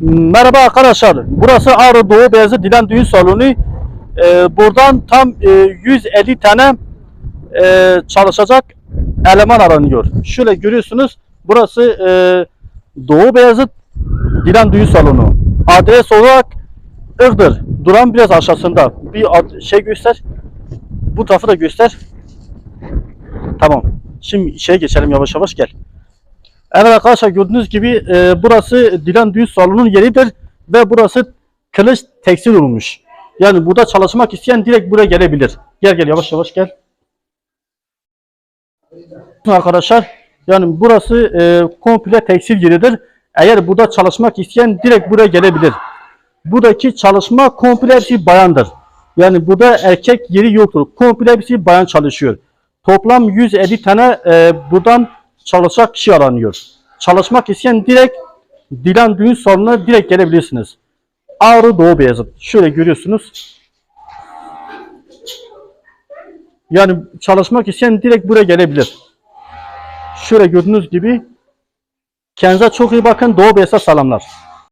Merhaba arkadaşlar. Burası Ağrı Doğu Beyazıt Dilan Düğün Salonu. Ee, buradan tam e, 150 tane e, çalışacak eleman aranıyor. Şöyle görüyorsunuz. Burası e, Doğu Beyazıt Dilan Düğün Salonu. Adres olarak Iğdır. Duran biraz aşağısında. Bir ad- şey göster. Bu tarafı da göster. Tamam. Şimdi işe geçelim yavaş yavaş gel. Evet arkadaşlar gördüğünüz gibi e, burası Dilan Düğün Salonu'nun yeridir ve burası kılıç tekstil olmuş. Yani burada çalışmak isteyen direkt buraya gelebilir. Gel gel yavaş yavaş gel. Arkadaşlar yani burası e, komple tekstil yeridir. Eğer burada çalışmak isteyen direkt buraya gelebilir. Buradaki çalışma komple hepsi bayandır. Yani burada erkek yeri yoktur. Komple hepsi bayan çalışıyor. Toplam 150 tane e, buradan çalışacak kişi aranıyor. Çalışmak isteyen direkt Dilan Düğün Salonu'na direkt gelebilirsiniz. Ağrı Doğu Beyazıt. Şöyle görüyorsunuz. Yani çalışmak isteyen direkt buraya gelebilir. Şöyle gördüğünüz gibi kendinize çok iyi bakın. Doğu Beyazıt'a selamlar.